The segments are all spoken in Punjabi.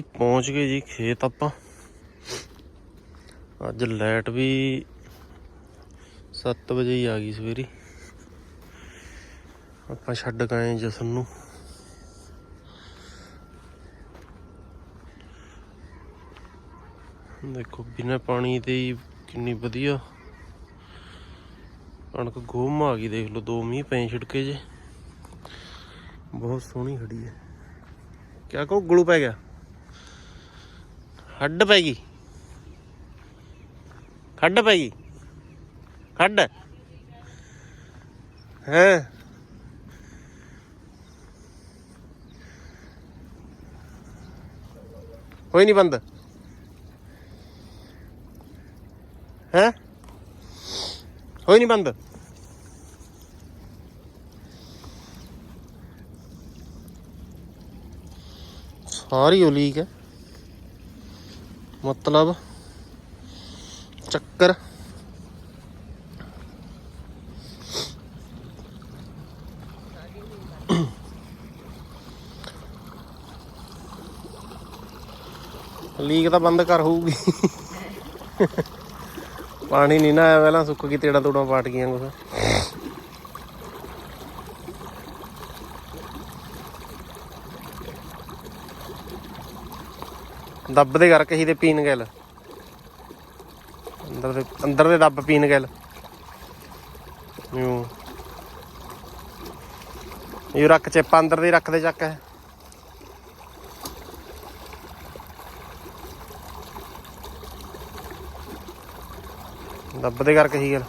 ਜੀ ਪਹੁੰਚ ਗਏ ਜੀ ਖੇਤ ਆਪਾਂ। ਅੱਜ ਲਾਈਟ ਵੀ 7 ਵਜੇ ਹੀ ਆ ਗਈ ਸਵੇਰੀ। ਆਪਾਂ ਛੱਡ ਗਏ ਜਸਨ ਨੂੰ। ਦੇਖੋ, ਬਿਨਾਂ ਪਾਣੀ ਤੇ ਹੀ ਕਿੰਨੀ ਵਧੀਆ। ਕਣਕ ਗੋਮ ਆ ਗਈ, ਦੇਖ ਲਓ, ਦੋ ਮੀਂਹ ਪਏ ਛਿੜਕੇ ਜੇ। ਬਹੁਤ ਸੋਹਣੀ ਖੜੀ ਹੈ। ਕਿਆ ਕਹੋ, ਗਲੂ ਪੈ ਗਿਆ। ਖੱਡ ਪੈ ਗਈ। ਖੱਡ ਪੈ ਗਈ। ਖੱਡ। ਹੈ। ਹੋਈ ਨਹੀਂ ਬੰਦ। ਹੈ। ਹੋਈ ਨਹੀਂ ਬੰਦ। ਸਾਰੀ ਉਲੀਕ ਹੈ। ਮਤਲਬ ਚੱਕਰ। ਲੀਕ ਤਾਂ ਬੰਦ ਕਰ ਹੋਊਗੀ। ਪਾਣੀ ਨਹੀਂ ਨਾ ਆਇਆ ਪਹਿਲਾਂ, ਸੁੱਕ ਗਈ ਤੇੜਾ ਤੋੜਾਂ ਪਾਟ ਗਈਆਂ ਕੁਛ। ਦੱਬ ਦੇ ਕਰਕੇ ਹੀ ਤੇ ਪੀਣ ਗੈਲ। ਅੰਦਰ ਦੇ ਅੰਦਰ ਦੇ ਦੱਬ ਪੀਣ ਗੈਲ। ਯੂ। ਇਹ ਰੱਖ ਚੇਪਾ, ਅੰਦਰ ਦੇ ਰੱਖ ਦੇ ਚੱਕ। ਹੈ ਦੱਬ ਦੇ ਕਰਕੇ ਹੀ ਗੱਲ।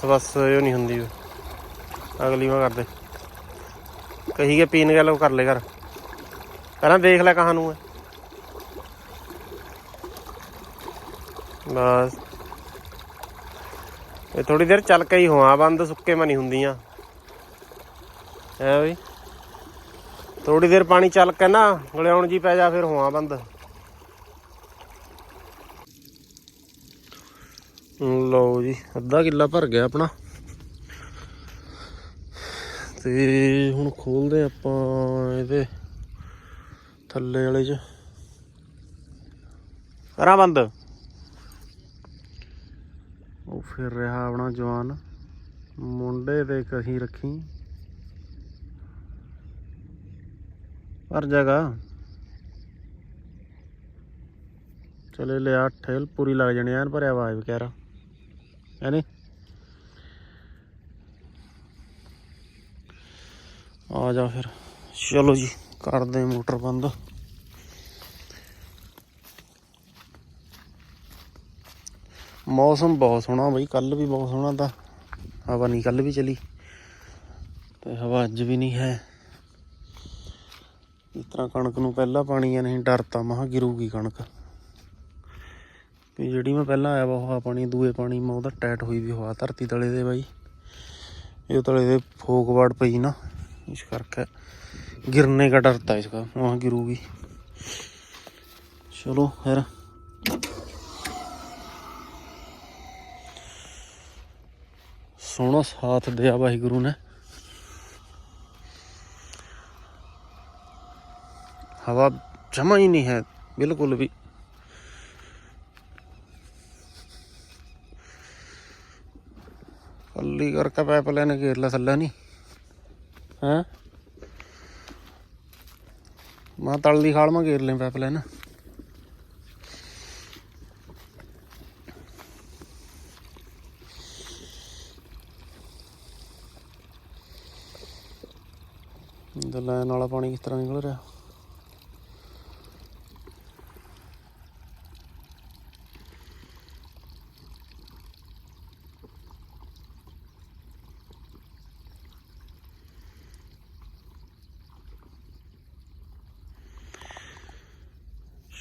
ਬਸ ਬਸ, ਇਹ ਨਹੀਂ ਹੁੰਦੀ। ਅਗਲੀ ਵਾਰ ਕਰਦੇ। ਕਹੀ ਕੇ ਪੀਣ ਗਿਆ ਲੋ ਕਰ ਲੈ ਕਰ ਪਹਿਲਾਂ ਦੇਖ ਲੈ ਕਹਾਂ ਨੂੰ ਹੈ ਬਸ। ਇਹ ਥੋੜੀ ਦੇਰ ਚੱਲ ਕੇ ਹੀ ਹੋਆ ਬੰਦ ਸੁੱਕੇ ਮਾ ਨਹੀਂ ਹੁੰਦੀਆਂ। ਐ ਵੀ ਥੋੜੀ ਦੇਰ ਪਾਣੀ ਚੱਲ ਕੇ ਨਾ, ਗਲਿਆਉਣ ਜੀ ਪੈ ਜਾ, ਫਿਰ ਹੋਆ ਬੰਦ। ਲਓ ਜੀ, ਅੱਧਾ ਕਿੱਲਾ ਭਰ ਗਿਆ ਆਪਣਾ। ਤੇ ਹੁਣ ਖੋਲਦੇ ਆਪਾਂ ਇਹਦੇ ਥੱਲੇ ਵਾਲੇ ਚ। ਕਰਾਂ ਬੰਦ? ਉਹ ਫਿਰ ਰਿਹਾ ਆਪਣਾ ਜਵਾਨ। ਮੁੰਡੇ ਦੇ ਕਹੀ ਰੱਖੀ। ਪਰ ਜਗਾ ਚਲੇ ਲਿਆ, ਠੇਲ ਪੂਰੀ ਲੱਗ ਜਣੀ ਐਨ ਭਰਿਆ ਆਵਾਜ਼ ਵਗੈਰਾ ਹੈਨੀ ਆ ਜਾ ਫਿਰ। ਚਲੋ ਜੀ, ਕਰਦੇ ਮੋਟਰ ਬੰਦ। ਮੌਸਮ ਬਹੁਤ ਸੋਹਣਾ ਬਈ ਕੱਲ ਵੀ ਬਹੁਤ ਸੋਹਣਾ ਤਾਂ। ਹਵਾ ਨਹੀਂ ਕੱਲ ਵੀ ਚਲੀ। ਤੇ ਹਵਾ ਅੱਜ ਵੀ ਨਹੀਂ ਹੈ। ਇਸ ਤਰ੍ਹਾਂ ਕਣਕ ਨੂੰ ਪਹਿਲਾਂ ਪਾਣੀ ਆ ਨਹੀਂ ਡਰਤਾ ਮਹਾ ਗਿਰੂਗੀ ਕਣਕ। ਵੀ ਜਿਹੜੀ ਮੈਂ ਪਹਿਲਾਂ ਆਇਆ ਵਾ ਉਹ ਪਾਣੀ ਦੂਏ ਪਾਣੀ ਮੈਂ ਉਹਦਾ ਟੈਟ ਹੋਈ ਵੀ ਹਵਾ ਧਰਤੀ ਤਲੇ ਦੇ ਬਾਈ ਇਹ ਤਲੇ ਦੇ ਫੋਕ ਵਾੜ ਪਈ ਨਾ ਇਸ ਕਰਕੇ गिरने का डर था इसका वहाँ गिरूगी चलो फिर सोना साथ दिया वाहिगुरु ने हवा जमा ही नहीं है बिल्कुल भी ਕੱਲੀ ਕਰਕੇ ਪਾਈਪ ਲਾਈਨ ਘੇਰ ਲਾ ਥੱਲੇ ਨਹੀਂ ਹੈਂ? ਮੈਂ ਤਲ ਦੀ ਖਾਲ ਮੈਂ ਘੇਰ ਲੈ ਪਾਈਪ ਲਾਈਨ ਇਹਦਾ ਲਾਈਨ ਵਾਲਾ ਪਾਣੀ ਕਿਸ ਤਰ੍ਹਾਂ ਨਿਕਲ ਰਿਹਾ?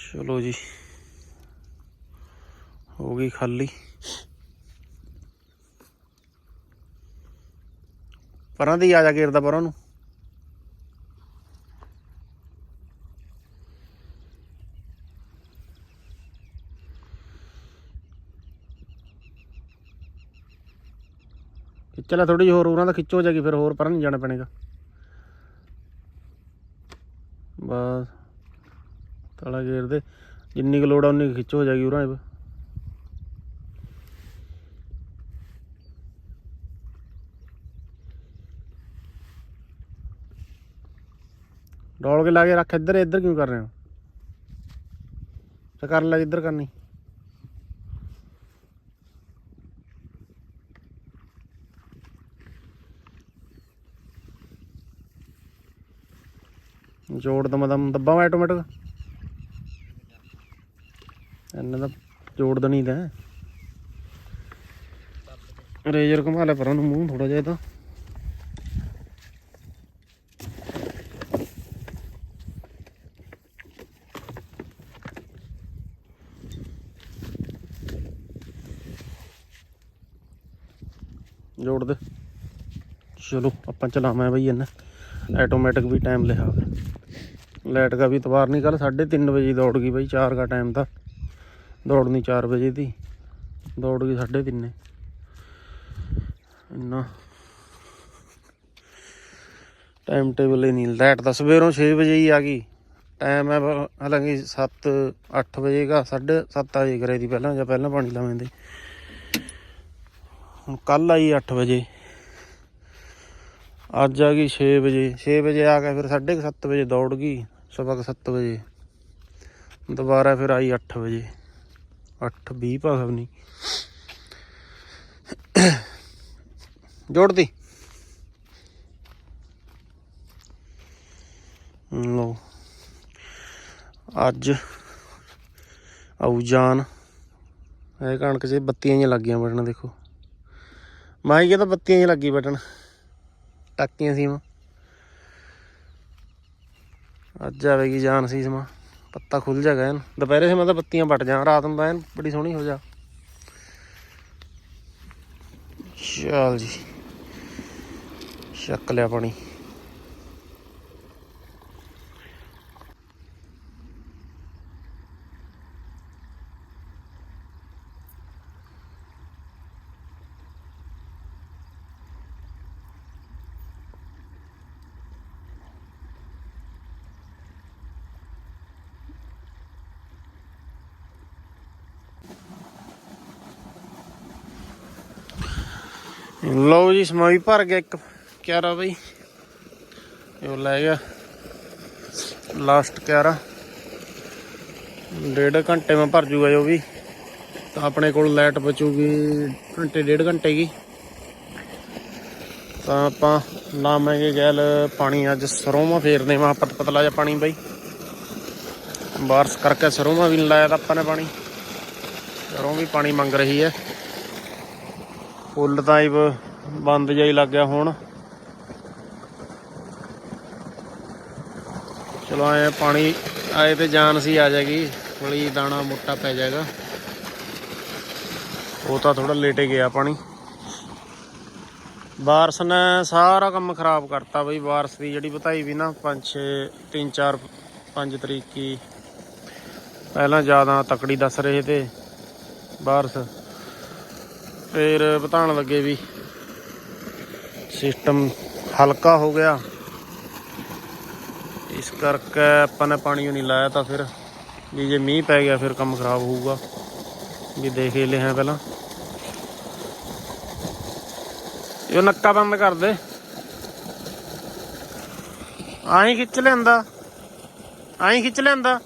ਚਲੋ ਜੀ। ਹੋ ਗਈ ਖਾਲੀ। ਪਰਾਂ ਦੀ ਆ ਜਾ ਘੇਰਦਾ ਪਰਾਂ ਨੂੰ। ਚਲਾ ਥੋੜੀ ਜਿਹੀ ਹੋਰ, ਉਹਨਾਂ ਦਾ ਖਿੱਚੋ ਜਾਗੀ ਫਿਰ ਹੋਰ ਪਰਾਂ ਨਹੀਂ ਜਾਣਾ ਪੈਣੇਗਾ। ਬਸ। ਤਾਲਾ ਗੇਰ ਦੇ। ਜਿੰਨੀ ਕੁ ਲੋੜ ਆ, ਉਨੀ ਕੁ ਖਿੱਚ, ਹੋ ਜਾਏਗੀ ਉਰਾਂ ਇਹ ਡੋਲ ਕੇ ਲਾ ਕੇ ਰੱਖ ਇੱਧਰ ਇੱਧਰ ਕਿਉਂ ਕਰ ਰਹੇ ਹੋ? ਤੇ ਕਰ ਲੈ ਜਿੱਧਰ ਕਰਨੀ। ਜੋੜ ਦਮ ਦਮ, ਦੱਬਾ ਮੈਂ ਆਟੋਮੈਟਿਕ। ਇਹਨਾਂ ਦਾ ਜੋੜ ਦਣੀ ਦਾ ਰੇਜਰ ਘੁਮਾ ਲੈ ਪਰਾਂ ਨੂੰ, ਮੂੰਹ ਥੋੜਾ ਜਿਹਾ ਇਹਦਾ। ਜੋੜ ਦੇ। ਚਲੋ, ਆਪਾਂ ਚਲਾਵਾਂ ਬਈ ਇਹਨਾਂ। ਆਟੋਮੈਟਿਕ ਵੀ ਟਾਈਮ ਲਿਆ। ਲਾਈਟ ਦਾ ਵੀ ਤਵਾਰ ਨਹੀਂ ਕੱਲ 3:30 ਵਜੇ ਦੌੜ ਗਈ ਬਈ 4 ਦਾ ਟਾਈਮ ਤਾਂ। ਦੌੜਨੀ 4 ਵਜੇ ਦੀ। ਦੌੜ ਗਈ 3:30 ਇੰਨਾ ਟਾਈਮ ਟੇਬਲ ਹੀ ਨਹੀਂ ਲਾਈਟ ਤਾਂ ਸਵੇਰੋਂ 6 ਵਜੇ ਹੀ ਆ ਗਈ। ਟਾਈਮ ਹੈ ਬ- ਹਾਲਾਂਕਿ 7 8 ਵਜੇ ਦਾ 7:30 ਵਜੇ ਕਰੇ ਦੀ ਪਹਿਲਾਂ, ਜਾਂ ਪਹਿਲਾਂ ਪਾਣੀ ਲਾਵੇਂਦੇ ਹੁਣ ਕੱਲ ਆਈ 8 ਵਜੇ। ਅੱਜ ਆ ਗਈ 6 ਵਜੇ। 6 ਵਜੇ ਆ ਕੇ ਫਿਰ 7:30 ਵਜੇ ਦੌੜ ਗਈ। ਸਵੇਰ 7 ਵਜੇ। ਦੁਬਾਰਾ ਫਿਰ ਆਈ 8 ਵਜੇ। 8:20 ਭਾਵ ਨਹੀਂ ਜੋੜਦੀ। ਲੋ ਅੱਜ ਆਉ ਜਾਨ। ਇਹ ਕਣਕ 'ਚ ਬੱਤੀਆਂ ਜਿਹੀਆਂ ਲੱਗੀਆਂ ਬਟਨ ਦੇਖੋ। ਮਾਈ ਕਿਹਾ ਤਾਂ ਬੱਤੀਆਂ ਜਿਹੀਆਂ ਲੱਗੀ ਬਟਨ ਟਾਕੀਆਂ ਸੀ ਅੱਜ ਆਵੇਗੀ ਜਾਨ ਸੀ ਸਮਾਂ। ਪੱਤਾ ਖੁੱਲ ਜਾਗਾ ਐਨ ਦੁਪਹਿਰੇ ਸੇ ਤਾਂ ਬੱਤੀਆਂ ਵੱਟ ਜਾ ਰਾਤ ਨੂੰ ਤਾਂ ਐਨ ਬੜੀ ਸੋਹਣੀ ਹੋ ਜਾ। ਚੱਲ ਛੱਕ ਲਿਆ ਪਾਣੀ। ਲਓ ਜੀ ਸਮਾਂ ਵੀ ਭਰ ਗਿਆ ਇੱਕ, ਕਿਆਰਾ ਬਈ। ਇਹ ਲੈ ਗਿਆ। ਲਾਸਟ ਕਿਆਰਾ। ਡੇਢ ਘੰਟੇ ਮੈਂ ਭਰ ਜੂਗਾ ਜੋ ਵੀ। ਤਾਂ ਆਪਣੇ ਕੋਲ ਲਾਈਟ ਬਚੂਗੀ, ਘੰਟੇ ਡੇਢ ਘੰਟੇ ਦੀ ਤਾਂ ਆਪਾਂ ਲਾਵਾਂਗੇ ਗੈਲ ਪਾਣੀ ਅੱਜ ਸਰੋਮਾ ਫੇਰਦੇ ਮਾ, ਪਤ ਪਤਲਾ ਜਿਹਾ ਪਾਣੀ ਬਈ। ਬਾਰਿਸ਼ ਕਰਕੇ ਸਰੋਮਾ ਵੀ ਨੀ ਲਾਇਆ ਤਾਂ ਆਪਾਂ ਨੇ ਪਾਣੀ। ਸਰੋਂ ਵੀ ਪਾਣੀ ਮੰਗ ਰਹੀ ਹੈ। ਫੁੱਲ ਤਾਂ ਹੀ ਬੰਦ ਜਿਹਾ ਲੱਗ ਗਿਆ ਹੁਣ। ਚਲੋ ਆਏ ਪਾਣੀ ਆਏ ਤੇ ਜਾਨ ਸੀ ਆ ਜਾਏਗੀ ਫਲੀ ਦਾਣਾ ਮੋਟਾ ਪੈ ਜਾਏਗਾ। ਉਹ ਤਾਂ ਥੋੜਾ ਲੇਟੇ ਗਿਆ ਪਾਣੀ। ਬਾਰਸ ਨੇ ਸਾਰਾ ਕੰਮ ਖਰਾਬ ਕਰਤਾ ਬਈ, ਬਾਰਸ ਦੀ ਜਿਹੜੀ ਬਤਾਈ ਵੀ ਨਾ 5 6 3 4 5 ਤਰੀਕ ਕੀ। ਪਹਿਲਾਂ ਜ਼ਿਆਦਾ ਤਕੜੀ ਦੱਸ ਰਹੇ ਤੇ ਬਾਰਸ। ਫਿਰ ਬਤਾਉਣ ਲੱਗੇ ਵੀ। ਸਿਸਟਮ ਹਲਕਾ ਹੋ ਗਿਆ। ਇਸ ਕਰਕੇ ਆਪਾਂ ਨੇ ਪਾਣੀ ਨਹੀਂ ਲਾਇਆ ਤਾਂ ਫਿਰ ਵੀ ਜੇ ਮੀਂਹ ਪੈ ਗਿਆ ਫਿਰ ਕੰਮ ਖਰਾਬ ਹੋਊਗਾ। ਵੀ ਦੇਖ ਹੀ ਲਿਆ ਪਹਿਲਾਂ। ਇਹ ਨੱਕਾ ਬੰਦ ਕਰ ਦੇ। ਆਹੀਂ ਖਿੱਚ ਲੈਂਦਾ। ਆਹੀਂ ਖਿੱਚ ਲੈਂਦਾ।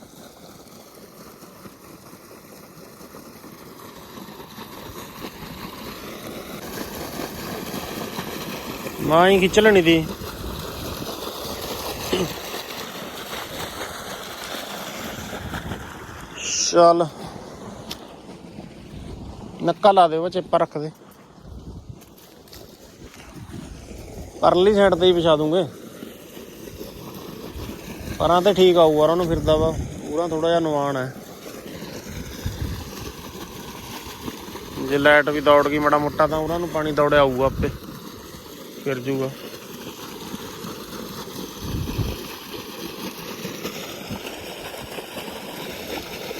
ਮਾਂ ਹੀ ਖਿੱਚ ਲੈਣੀ ਦੀ। ਚੱਲ। ਨੱਕਾ ਲਾ ਦੇ ਉਹ ਚੇਪਾ ਰੱਖ ਦੇ। ਪਰਲੀ ਸਾਈਡ ਤੇ ਹੀ ਵਿਛਾ ਦੂੰਗੇ। ਪਰਾਂ ਤੇ ਠੀਕ ਆਊਗਾ ਉਹਨੂੰ ਫਿਰਦਾ ਵਾ। ਪੂਰਾ ਥੋੜਾ ਜਿਹਾ ਨਵਾਨ ਹੈ। ਜੇ ਲਾਈਟ ਵੀ ਦੌੜ ਗਈ ਮਾੜਾ ਮੋਟਾ, ਤਾਂ ਉਹਨਾਂ ਨੂੰ ਪਾਣੀ ਦੌੜਿਆ ਆਊਗਾ ਆਪੇ। ਫਿਰ ਜੂਗਾ।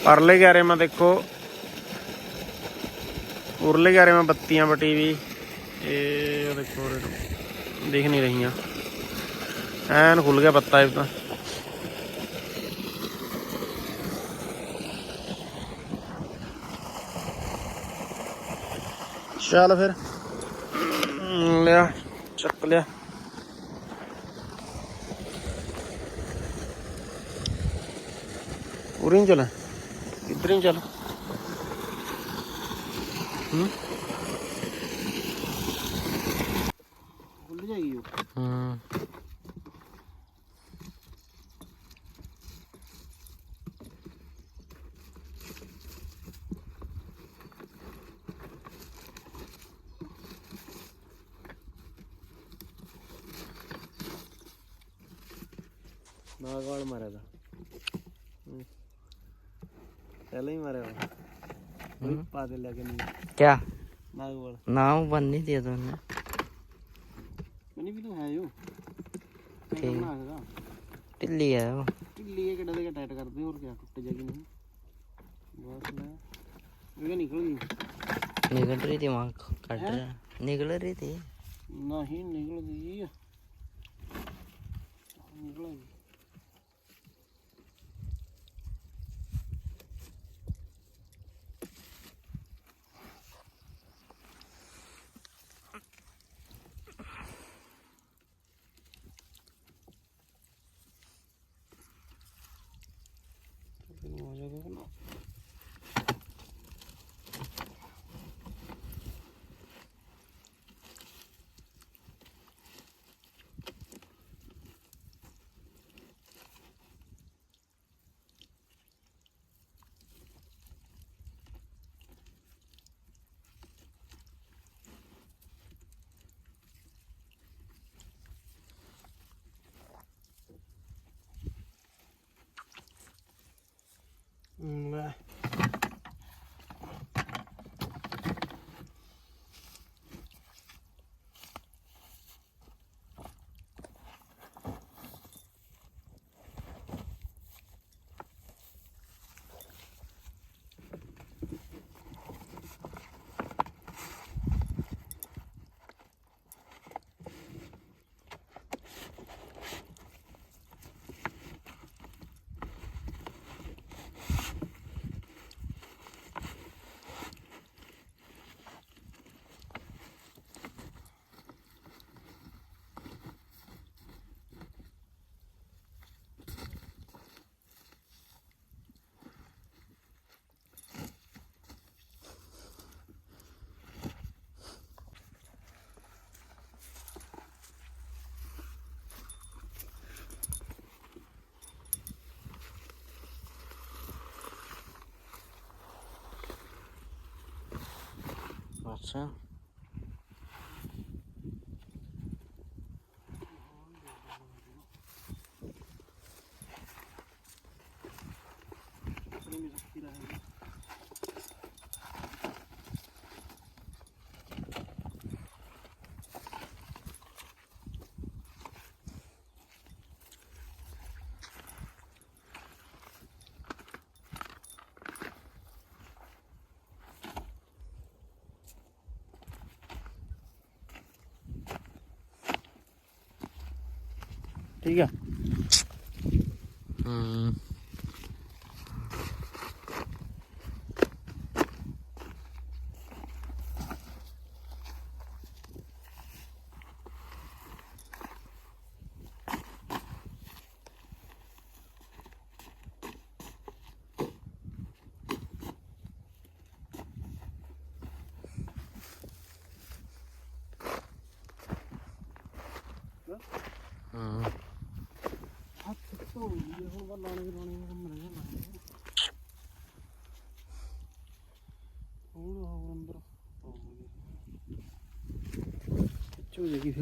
ਪਰਲੇ ਘਾਰੇ ਮੈਂ ਦੇਖੋ, ਉਰਲੇ ਘਾਰੇ ਮੈਂ ਬੱਤੀਆਂ ਬਟੀ ਵੀ। ਇਹ ਦੇਖੋ ਉਰੇ ਦਿਖ ਨਹੀਂ ਰਹੀਆਂ। ਐਨ ਖੁੱਲ ਗਿਆ ਪੱਤਾ ਇਹ ਤਾਂ। ਚੱਲ ਫਿਰ। ਲਿਆ। ਚੱਕ ਲਿਆ ਉਰੇ ਚੱਲ ਕਿੱਧਰ ਚੱਲ। ਹੂੰ ਖੁੱਲ ਜਾਏਗੀ ਉਹ ਹੂੰ ਨਾਗਵਾਲ ਮਾਰਿਆ ਦਾ ਪਹਿਲਾਂ ਹੀ ਮਾਰਿਆ ਵਾ ਕੋਈ ਪਾ ਦੇ ਲੈ ਕੇ ਨਹੀਂ क्या ਨਾਗਵਾਲ नाम बन नहीं दिया तुमने ਮੈਨੂੰ ਵੀ ਤਾਂ ਹੈ ਜੋ ਠੀਕ। ਬਣਾ ਸਕਦਾ टिल्ली है वो ਢਿੱਲੀ ਹੈ ਕਿੱਡਾ ਦੇ ਟਾਈਟ ਕਰਦੇ ਹੋਰ ਕਿਆ ਟੁੱਟ ਜਾਏਗੀ ਨਹੀਂ ਬਸ ਲੈ ਇਹ ਨਿਕਲ ਗਈ निकल रही थी वहाँ कट रहा निकल रही थी ਨਹੀਂ ਨਿਕਲਦੀ ਆ оце. Thank you. 들려. 음. 응? 음. gibi.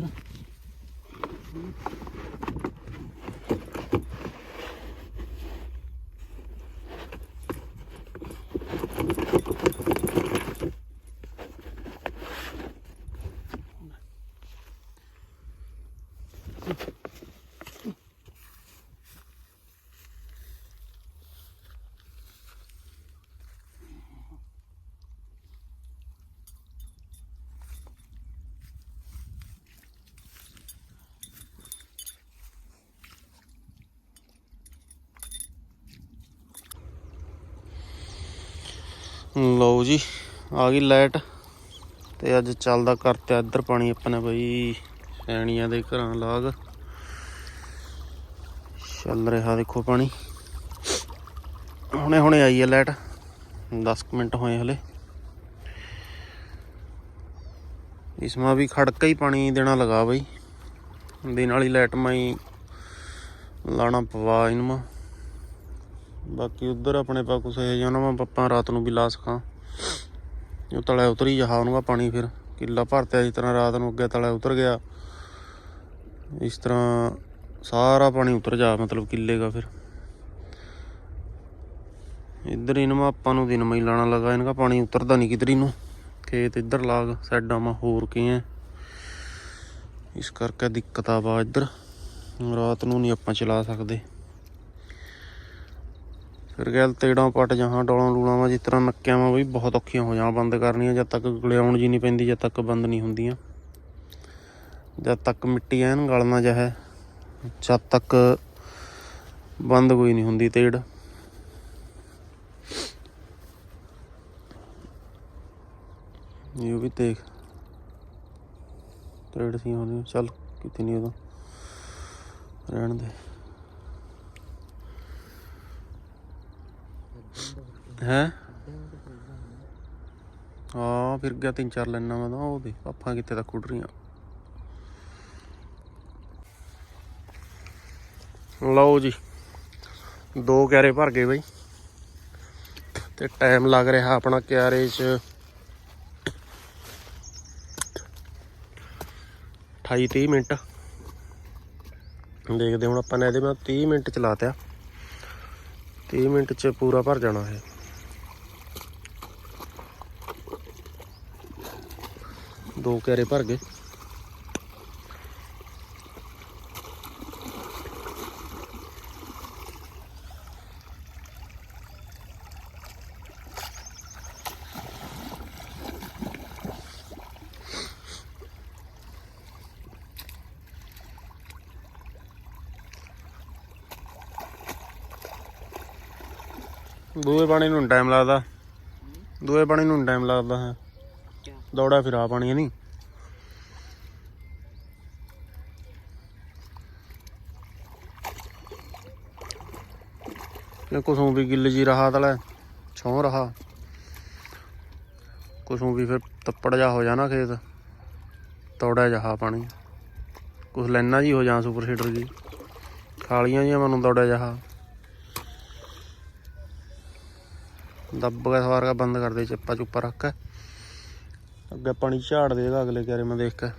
ਲਓ ਜੀ, ਆ ਗਈ ਲਾਈਟ ਤੇ ਅੱਜ ਚੱਲਦਾ ਕਰਤੇ ਇੱਧਰ ਪਾਣੀ ਆਪਣੇ ਬਈ ਸੈਣੀਆਂ ਦੇ ਘਰਾਂ ਲਾਗ। ਚੱਲ ਰਿਹਾ ਦੇਖੋ ਪਾਣੀ। ਹੁਣੇ ਹੁਣੇ ਆਈ ਹੈ ਲਾਈਟ 10 ਕੁ ਮਿੰਟ ਹੋਏ ਹਲੇ। ਇਸਮਾ ਵੀ ਖੜਕਾ ਹੀ ਪਾਣੀ ਦੇਣਾ ਲਗਾ ਬਈ। ਦਿਨ ਵਾਲੀ ਲਾਈਟ ਮੈਂ ਲਾਣਾ ਪਵਾ ਇਹਨੂੰ ਬਾਕੀ ਉਧਰ ਆਪਣੇ ਪਾ ਕੁਛ ਇਹ ਜਾਨਾ ਮੈਂ ਪੱਪਾ ਰਾਤ ਨੂੰ ਵੀ ਲਾ ਸਕਾਂ। ਜੋ ਤਲੇ ਉਤਰ ਹੀ ਜਹਾ ਉਹਨੂੰ ਪਾਣੀ ਫਿਰ। ਕਿੱਲਾ ਭਰਤਿਆ ਜਿਸ ਤਰ੍ਹਾਂ ਰਾਤ ਨੂੰ ਅੱਗੇ ਤਲੇ ਉਤਰ ਗਿਆ। ਇਸ ਤਰ੍ਹਾਂ ਸਾਰਾ ਪਾਣੀ ਉਤਰ ਜਾ, ਮਤਲਬ ਕਿੱਲੇ ਦਾ ਫਿਰ। ਇੱਧਰ ਇਹਨੂੰ ਆਪਾਂ ਨੂੰ ਦਿਨ ਮਈ ਲਾਣਾ ਲਗਾ। ਇਹਨਾਂ ਦਾ ਪਾਣੀ ਉਤਰਦਾ ਨਹੀਂ ਕਿਧਰੀ ਨੂੰ ਖੇਤ ਇੱਧਰ ਲਾਗ, ਸਾਈਡਾਂ ਮਾ ਹੋਰ ਕੀ ਹੈ ਇਸ ਕਰਕੇ ਦਿੱਕਤ ਆ ਵਾ ਇੱਧਰ। ਰਾਤ ਨੂੰ ਨਹੀਂ ਆਪਾਂ ਚਲਾ ਸਕਦੇ। ਫਿਰ ਗੱਲ ਤੇੜਾਂ ਪਟ ਜਹਾਂ ਡੋਲਾਂ ਲੂਲਾਂ ਵਾ, ਜਿਸ ਤਰ੍ਹਾਂ ਨੱਕਿਆਂ ਵਾ ਵੀ ਬਹੁਤ ਔਖੀਆਂ ਹੋ ਜਾਣ ਬੰਦ ਕਰਨੀਆਂ, ਜਦ ਤੱਕ ਗਲਿਆਉਣ ਜੀ ਨਹੀਂ ਪੈਂਦੀ, ਜਦ ਤੱਕ ਬੰਦ ਨਹੀਂ ਹੁੰਦੀਆਂ। ਜਦ ਤੱਕ ਮਿੱਟੀ ਐਨ ਗਲਣਾ ਜਾ ਹੈ ਜਦ ਤੱਕ ਬੰਦ ਕੋਈ ਨਹੀਂ ਹੁੰਦੀ ਤੇੜ। ਇਹ ਵੀ ਦੇਖ, ਤੇੜ ਸੀ ਹੋਣੀ ਚੱਲ ਕਿਤੇ ਨਹੀਂ ਉਦੋਂ ਰਹਿਣ ਦੇ। ਹੈ? ਹਾਂ, ਫਿਰ ਗਿਆ ਤਿੰਨ ਚਾਰ ਲੈਣਾ ਮੈਂ ਤਾਂ ਉਹ ਦੇ ਆਪਾਂ ਕਿੱਥੇ ਤੱਕ ਉੱਡ ਰਹੀਆਂ। ਲਓ ਜੀ, ਦੋ ਕਿਆਰੇ ਭਰ ਗਏ ਬਈ। ਤੇ ਟਾਈਮ ਲੱਗ ਰਿਹਾ ਆਪਣਾ ਕਿਆਰੇ 'ਚ। 28 30 ਮਿੰਟ। ਦੇਖਦੇ ਹੁਣ ਆਪਾਂ ਨੇ ਇਹਦੇ ਮੈਂ 30 ਮਿੰਟ ਚਲਾਤਿਆ। 30 ਮਿੰਟ 'ਚ ਪੂਰਾ ਭਰ ਜਾਣਾ ਹੈ ਦੋ ਕਿਆਰੇ ਭਰ ਗਏ। ਦੂਏ ਪਾਣੀ ਨੂੰ ਟਾਈਮ ਲੱਗਦਾ। ਦੂਏ ਪਾਣੀ ਨੂੰ ਟਾਈਮ ਲੱਗਦਾ। ਹੈ ਦੌੜਾ ਫਿਰਾ ਪਾਣੀ ਨਹੀਂ ਇਹ ਕੁਸੋਂ ਵੀ ਗਿੱਲ ਜੀ ਰਹਾ ਤਲੇ, ਛੋਂ ਰਹਾ। ਕੁਸੋਂ ਵੀ ਫਿਰ ਤੱਪੜ ਜਾ ਹੋ ਜਾਣਾ ਖੇਤ। ਤੌੜਾ ਜਹਾ ਪਾਣੀ। ਕੁਛ ਲੈਣਾ ਜੀ ਹੋ ਜਾ ਸੁਪਰ ਸੀਡਰ ਜੀ। ਖਾਲੀਆਂ ਜੀਆਂ ਮੈਨੂੰ ਦੌੜਾ ਜਹਾ। ਦੱਬ ਕੇ ਸਵਾਰ ਕੇ ਬੰਦ ਕਰ ਦੇ, ਚੱਪਾ ਚੁੱਪਾ ਰੱਖ ਕੇ। ਅੱਗੇ ਪਾਣੀ ਝਾੜ ਦੇਗਾ ਅਗਲੇ ਕਿਆਰੇ ਮੈਂ ਦੇਖ ਕੇ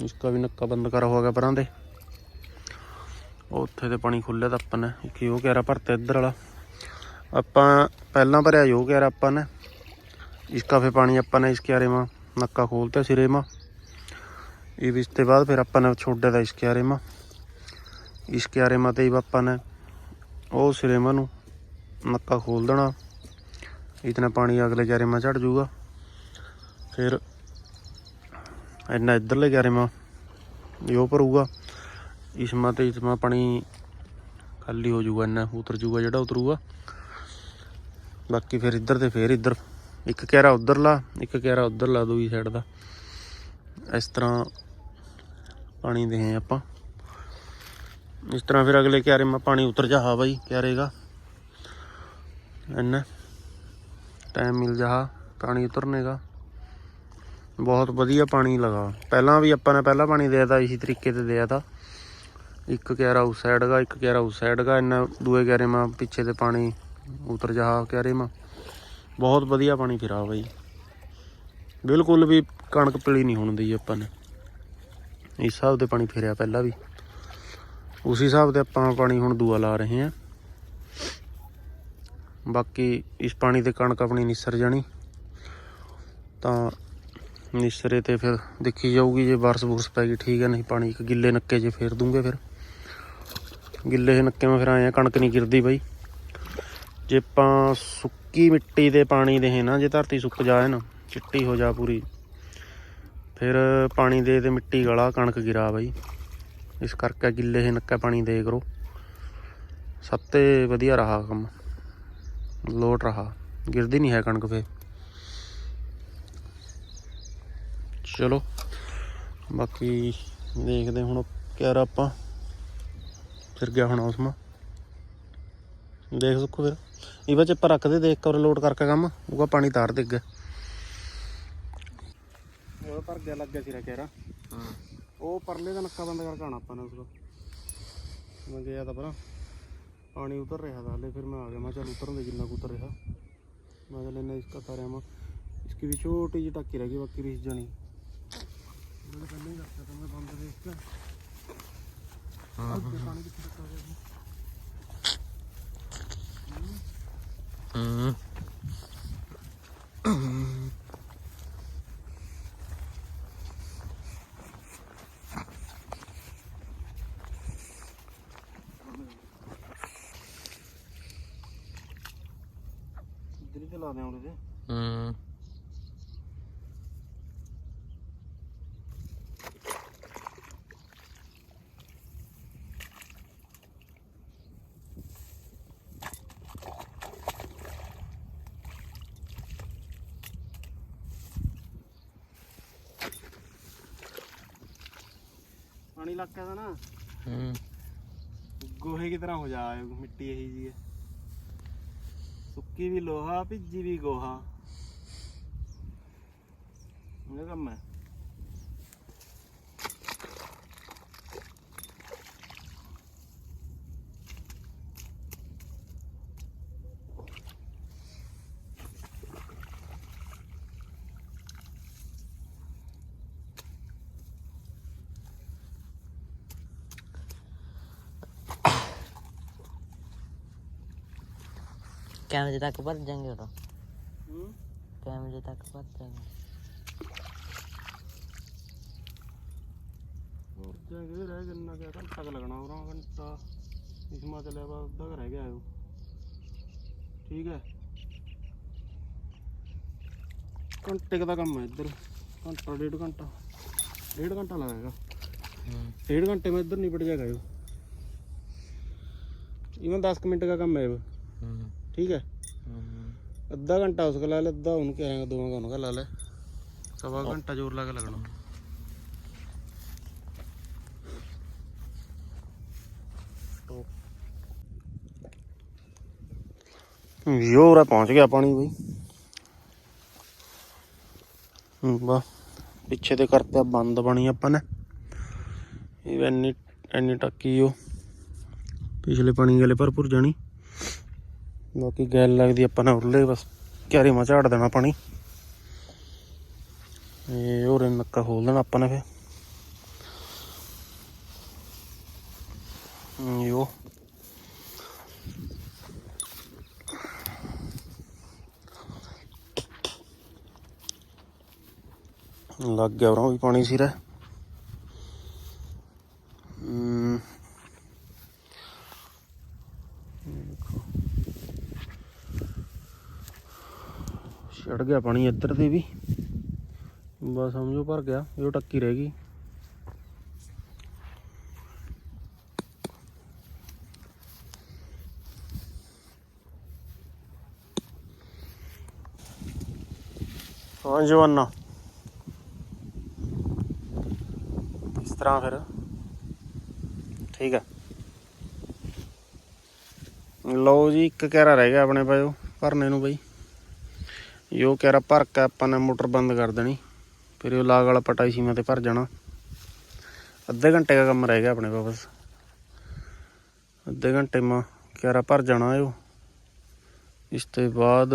ਇਸਕਾ ਵੀ ਨੱਕਾ ਬੰਦ ਕਰਾ ਹੋਗਾ ਪਰਾਂ ਦੇ ਉਹ ਉੱਥੇ ਤੇ ਪਾਣੀ ਖੁੱਲਿਆ ਤਾਂ ਆਪਾਂ ਨੇ ਇੱਕ ਉਹ ਕਿਆਰਾ ਭਰਤਾ ਇੱਧਰ ਵਾਲਾ ਆਪਾਂ ਪਹਿਲਾਂ ਭਰਿਆ ਜੋ ਕਿਆਰਾ ਆਪਾਂ ਨੇ इसका फिर पानी अपन ने इस क्यारे में नक्का खोलते सिरे में ये भी इसके बाद फिर अपन ने छोड़ था इस क्यारे में इस क्यारे में तो ਆਪਾਂ ਨੇ ਉਹ ਸਿਰੇ ਮਾ ਨੂੰ ਨੱਕਾ ਖੋਲ ਦੇਣਾ। ਇਤਨਾ ਪਾਣੀ ਅਗਲੇ ਕਿਆਰੇ ਮਾ ਚੜ ਜਾਊਗਾ ਫਿਰ ਇੰਨਾ ਇੱਧਰਲੇ ਕਿਆਰੇ ਮਾ ਇਹ ਭਰੂਗਾ। ਇਸ ਮਾ ਤੇ ਇਸ ਮਾ ਪਾਣੀ ਖਾਲੀ ਹੋ ਜਾਊਗਾ ਇੰਨਾ ਉਤਰ ਜਾਊਗਾ ਜਿਹੜਾ ਉਤਰੂਗਾ। ਬਾਕੀ ਫਿਰ ਇੱਧਰ ਤੇ ਫਿਰ ਇੱਧਰ। ਇੱਕ ਕਿਆਰਾ ਉਧਰਲਾ, ਇੱਕ ਕਿਆਰਾ ਉਧਰਲਾ ਦੂਜੀ ਸਾਈਡ ਦਾ। ਇਸ ਤਰ੍ਹਾਂ ਪਾਣੀ ਦੇ ਆਪਾਂ। ਇਸ ਤਰ੍ਹਾਂ ਫਿਰ ਅਗਲੇ ਕਿਆਰੇ ਮਾ ਪਾਣੀ ਉਤਰ ਜਾ ਬਾਈ ਕਿਆਰੇ ਦਾ ਇੰਨਾ ਟਾਈਮ ਮਿਲ ਜਾ ਪਾਣੀ ਉਤਰਨੇ ਦਾ। ਬਹੁਤ ਵਧੀਆ ਪਾਣੀ ਲਗਾ। ਪਹਿਲਾਂ ਵੀ ਆਪਾਂ ਨੇ ਪਹਿਲਾਂ ਪਾਣੀ ਦਿਆ ਤਾ ਇਸੇ ਤਰੀਕੇ ਤੇ ਦਿਆ ਤਾ ਇੱਕ ਕਿਆਰਾ ਉਸ ਸਾਈਡ ਦਾ, ਇੱਕ ਕਿਆਰਾ ਉਸ ਸਾਈਡ ਦਾ, ਇੰਨਾ ਦੂਏ ਕਿਆਰੇ ਮਾ, ਪਿੱਛੇ ਤੇ ਪਾਣੀ ਉਤਰ ਜਾ ਕਿਆਰੇ ਮਾ। ਬਹੁਤ ਵਧੀਆ ਪਾਣੀ ਫਿਰਾ ਬਾਈ। ਬਿਲਕੁਲ ਵੀ ਕਣਕ ਪੀਲੀ ਨਹੀਂ ਹੋਣ ਦੀ ਆਪਾਂ ਨੇ। ਇਸ ਹਿਸਾਬ ਦੇ ਪਾਣੀ ਫਿਰਿਆ ਪਹਿਲਾਂ ਵੀ। ਉਸ ਹਿਸਾਬ ਦੇ ਆਪਾਂ ਪਾਣੀ ਹੁਣ ਦੂਆ ਲਾ ਰਹੇ ਹਾਂ। ਬਾਕੀ ਇਸ ਪਾਣੀ ਤੇ ਕਣਕ ਆਪਣੀ ਨਿਸਰ ਜਾਣੀ। ਤਾਂ ਨਿਸਰੇ ਤੇ ਫਿਰ ਦੇਖੀ ਜਾਊਗੀ ਜੇ ਬਾਰਸ ਬੁਰਸ ਪੈ ਗਈ ਠੀਕ ਹੈ, ਨਹੀਂ ਪਾਣੀ ਇੱਕ ਗਿੱਲੇ ਨੱਕੇ 'ਚ ਫੇਰ ਦੂੰਗੇ ਫਿਰ। ਗਿੱਲੇ ਨੱਕੇ ਮੈਂ ਫਿਰ ਆਏ ਕਣਕ ਨਹੀਂ ਗਿਰਦੀ ਬਾਈ। ਜੇ ਆਪਾਂ ਸੁੱਕੀ ਮਿੱਟੀ ਦੇ ਪਾਣੀ ਦੇ ਨਾ ਜੇ ਧਰਤੀ ਸੁੱਕ ਜਾਏ ਨਾ, ਚਿੱਟੀ ਹੋ ਜਾ ਪੂਰੀ, ਫਿਰ ਪਾਣੀ ਦੇ ਤੇ ਮਿੱਟੀ ਗਲਾ ਕਣਕ ਗਿਰਾ ਬਾਈ। ਇਸ ਕਰਕੇ ਗਿੱਲੇ ਹੀ ਨੱਕਾ ਪਾਣੀ ਦੇ ਕਰੋ। ਸਭ ਤੇ ਵਧੀਆ ਰਹਾ ਕੰਮ। ਲੋਟ ਰਹਾ। ਗਿਰਦੀ ਨਹੀਂ ਹੈ ਕਣਕ ਫੇ ਚਲੋ ਬਾਕੀ ਦੇਖਦੇ ਹੁਣ ਕਿਆ ਆਪਾਂ ਫਿਰ ਗਿਆ ਹੁਣ ਉਸਮਾ। ਦੇਖ ਸੁੱਕੋ ਫਿਰ। ਇਹ ਵਿੱਚ ਆਪਾਂ ਰੱਖਦੇ ਦੇਖ ਕਰ ਲੋਡ ਕਰਕੇ ਕੰਮ ਉਹਦਾ ਪਾਣੀ ਤਾਰ ਦੇ ਅੱਗੇ। ਉਹ ਪਰ ਗਿਆ ਲੱਗ ਗਿਆ ਸੀ ਰਕੇਰਾ ਹਾਂ। ਉਹ ਪਰਲੇ ਦਾ ਨੱਕਾ ਬੰਦ ਕਰਕੇ ਆਉਣਾ ਆਪਾਂ ਨੇ ਉਸਦਾ। ਮੈਂ ਗਿਆ ਤਾਂ ਪਰਾਂ। ਪਾਣੀ ਉਤਰ ਰਿਹਾ था ਹਲੇ ਫਿਰ ਮੈਂ ਆ ਗਿਆ ਮੈਂ ਚੱਲ ਉਤਰਨ ਦੇ ਜਿੰਨਾ ਉਤਰ ਰਿਹਾ। ਮੈਂ ਚੱਲ ਇਹਨਾਂ ਇਸ ਕਰਤਾ ਰਿਹਾ ਮੈਂ ਇਸकी ਵੀ ਛੋਟੀ ਜਿਹੀ ਟੱਕੀ ਰਹਿ ਗਈ ਬਾਕੀ ਰਿਸ ਜਾਣੀ। ਉਹਨੇ ਪਹਿਲਾਂ ਹਾਂ। पानी लग गया था ना। गोहे की तरह हो जाए मिट्टी यही जी है। सुक्की भी लोहा भिजी भी गोहा। कम है ਕਿੰਨੇ ਵਜੇ ਤੱਕ ਭਰ ਜਾਣਗੇ ਉਹ हम्म ਕਿੰਨੇ ਵਜੇ ਤੱਕ ਭਰ ਜਾਣਗੇ और जाएंगे रह गन्ना क्या घंटा का लगना हो रहा घंटा इसमें चले अब अद्धा का रह गया है वो ठीक है घंटे का काम है इधर घंटा डेढ़ घंटा डेढ़ घंटा लगेगा ਹੂੰ डेढ़ घंटे में इधर निपट जाएगा ये इवन दस मिनट का काम है वो ਹੂੰ ठीक है ਹੂੰ अद्धा घंटा उसका ला ले अद्धा उनके रहेगा दोनों का उनका ला ले सवा घंटा जोर लगा लगना ਯੋਰਾ ਪਹੁੰਚ ਗਿਆ ਪਾਣੀ ਬਈ ਹੂੰ, ਵਾਹ ਪਿੱਛੇ ਤੇ ਕਰਤਾ ਬੰਦ ਬਣੀ ਆਪਾਂ ਨੇ ਇਹ ਵੀ ਇੰਨੀ ਇੰਨੀ ਟੱਕੀ ਉਹ ਪਿਛਲੇ ਪਾਣੀ ਗਲੇ ਭਰਪੂਰ ਜਾਣੀ ਬਾਕੀ ਗੈਲ ਲੱਗਦੀ ਆਪਾਂ ਨੇ ਉਰਲੇ, ਬਸ ਕਿਆਰੇ ਮਾ ਝਾੜ ਦੇਣਾ ਪਾਣੀ। ਇਹ ਹੋਰ ਨੱਕਾ ਖੋਲ ਦੇਣਾ ਆਪਾਂ ਨੇ ਫੇ ਯੋ ਲੱਗ ਗਿਆ ਉਰਾਂ ਵੀ ਪਾਣੀ ਸਿਰ। ਹਮ ਛੜ ਗਿਆ ਪਾਣੀ ਇੱਧਰ ਤੇ ਵੀ। ਬਸ ਸਮਝੋ ਭਰ ਗਿਆ, ਇਹ ਟੱਕੀ ਰਹਿ ਗਈ। ਹਾਂ ਜਵਾਨਾ। ਇਸ ਤਰ੍ਹਾਂ ਫਿਰ। ਠੀਕ ਹੈ ਲਓ ਜੀ, ਇੱਕ ਕੈਰਾ ਰਹਿ ਗਿਆ ਆਪਣੇ ਪਾਇਓ ਭਰਨੇ ਨੂੰ ਬਈ। ਯੋ ਕਹਿਰਾ ਭਰ ਕੇ ਆਪਾਂ ਨੇ ਮੋਟਰ ਬੰਦ ਕਰ ਦੇਣੀ। ਫਿਰ ਉਹ ਲਾਗ ਵਾਲਾ ਪਟਾਈ ਸੀਮਾ ਤੇ ਭਰ ਜਾਣਾ। ਅੱਧੇ ਘੰਟੇ ਦਾ ਕੰਮ ਰਹਿ ਗਿਆ ਆਪਣੇ ਕੋਲ ਬਸ। ਅੱਧੇ ਘੰਟੇ ਮਾ ਕਿਆਰਾ ਭਰ ਜਾਣਾ ਇਹੋ ਇਸ ਤੋਂ ਬਾਅਦ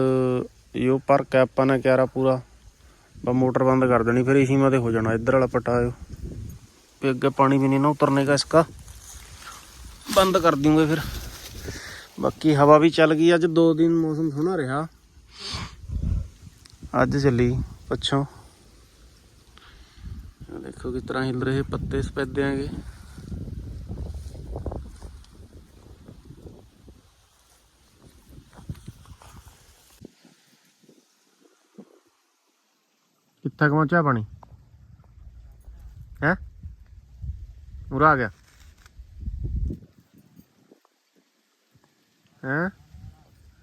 ਇਹੋ ਭਰ ਕੇ ਆਪਾਂ ਨੇ ਕਿਆਰਾ ਪੂਰਾ ਬਾ ਮੋਟਰ ਬੰਦ ਕਰ ਦੇਣੀ। ਫਿਰ ਇਸੀ ਮਾ ਤੇ ਹੋ ਜਾਣਾ, ਇੱਧਰ ਵਾਲਾ ਪਟਾ ਇਹੋ ਤੇ ਅੱਗੇ ਪਾਣੀ ਵੀ ਨਹੀਂ ਨਾ ਉਤਰਨੇਗਾ ਇਸਕਾ। ਬੰਦ ਕਰ ਦੂੰਗੇ ਫਿਰ। ਬਾਕੀ ਹਵਾ ਵੀ ਚੱਲ ਗਈ, ਅੱਜ ਦੋ ਦਿਨ ਮੌਸਮ ਸੋਹਣਾ ਰਿਹਾ। ਅੱਜ ਚੱਲੀ ਪੱਛੋਂ। ਦੇਖੋ ਕਿਸ ਤਰ੍ਹਾਂ ਹਿਲ ਰਹੇ ਪੱਤੇ ਸਪੈਦਿਆਂ ਕੇ ਕਿੱਥੇ ਪਹੁੰਚਿਆ ਪਾਣੀ? ਹੈ? ਉਰਾ ਆ ਗਿਆ ਹੈ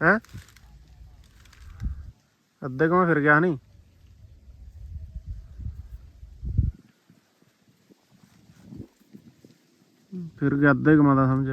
ਹੈ ਅੱਧੇ ਕਮਾ ਫਿਰ ਗਿਆ ਨਹੀਂ। ਫਿਰ ਗਿਆ ਅੱਧੇ ਕਮਾ ਸਮਝ